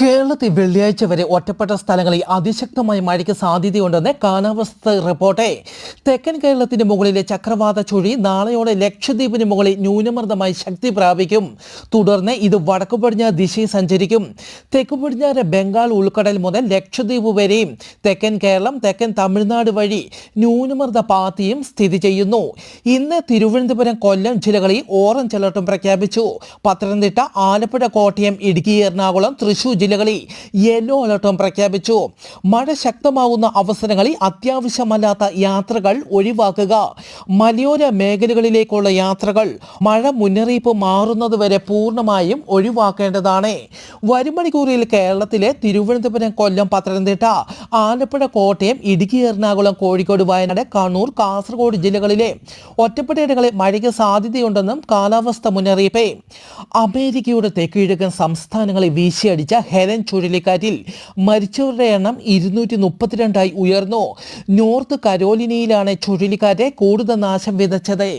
കേരളത്തിൽ വെള്ളിയാഴ്ച വരെ ഒറ്റപ്പെട്ട സ്ഥലങ്ങളിൽ അതിശക്തമായ മഴയ്ക്ക് സാധ്യതയുണ്ടെന്ന് കാലാവസ്ഥ റിപ്പോർട്ട്. തെക്കൻ കേരളത്തിന്റെ മുകളിലെ ചക്രവാത ചുഴി നാളെയോടെ ലക്ഷദ്വീപിന് മുകളിൽ ന്യൂനമർദ്ദമായി ശക്തി പ്രാപിക്കും. തുടർന്ന് ഇത് വടക്കു പടിഞ്ഞാറ് ദിശയിൽ സഞ്ചരിക്കും. തെക്കു പടിഞ്ഞാറ് ബംഗാൾ ഉൾക്കടൽ മുതൽ ലക്ഷദ്വീപ് വരെയും തെക്കൻ കേരളം തെക്കൻ തമിഴ്നാട് വഴി ന്യൂനമർദ്ദ പാത്തിയും സ്ഥിതി ചെയ്യുന്നു. ഇന്ന് തിരുവനന്തപുരം കൊല്ലം ജില്ലകളിൽ ഓറഞ്ച് അലർട്ടും പ്രഖ്യാപിച്ചു. പത്തനംതിട്ട ആലപ്പുഴ കോട്ടയം ഇടുക്കി എറണാകുളം തൃശൂർ ജില്ലകളിൽ യെല്ലോ അലർട്ടും പ്രഖ്യാപിച്ചു. മഴ ശക്തമാകുന്ന അവസരങ്ങളിൽ അത്യാവശ്യമല്ലാത്ത യാത്രകൾ ഒഴിവാക്കുക. മലയോര മേഖലകളിലേക്കുള്ള യാത്രകൾ മഴ മുന്നറിയിപ്പ് മാറുന്നതുവരെ പൂർണമായും ഒഴിവാക്കേണ്ടതാണ്. വരുമണിക്കൂറിൽ കേരളത്തിലെ തിരുവനന്തപുരം കൊല്ലം പത്തനംതിട്ട ആലപ്പുഴ കോട്ടയം ഇടുക്കി എറണാകുളം കോഴിക്കോട് വയനാട് കണ്ണൂർ കാസർഗോഡ് ജില്ലകളിലെ ഒറ്റപ്പെട്ടയിടങ്ങളിൽ മഴയ്ക്ക് സാധ്യതയുണ്ടെന്നും കാലാവസ്ഥ മുന്നറിയിപ്പ്. അമേരിക്കയുടെ തെക്കിഴക്കൻ സംസ്ഥാനങ്ങളെ വീശിയടിച്ച ഹെലൻ ചുഴലിക്കാറ്റിൽ മരിച്ചവരുടെ എണ്ണം ഇരുന്നൂറ്റി മുപ്പത്തിരണ്ടായി ഉയർന്നു. നോർത്ത് കരോലിനയിലാണ് ചുഴലിക്കാറ്റ് കൂടുതൽ നാശം വിതച്ചത്.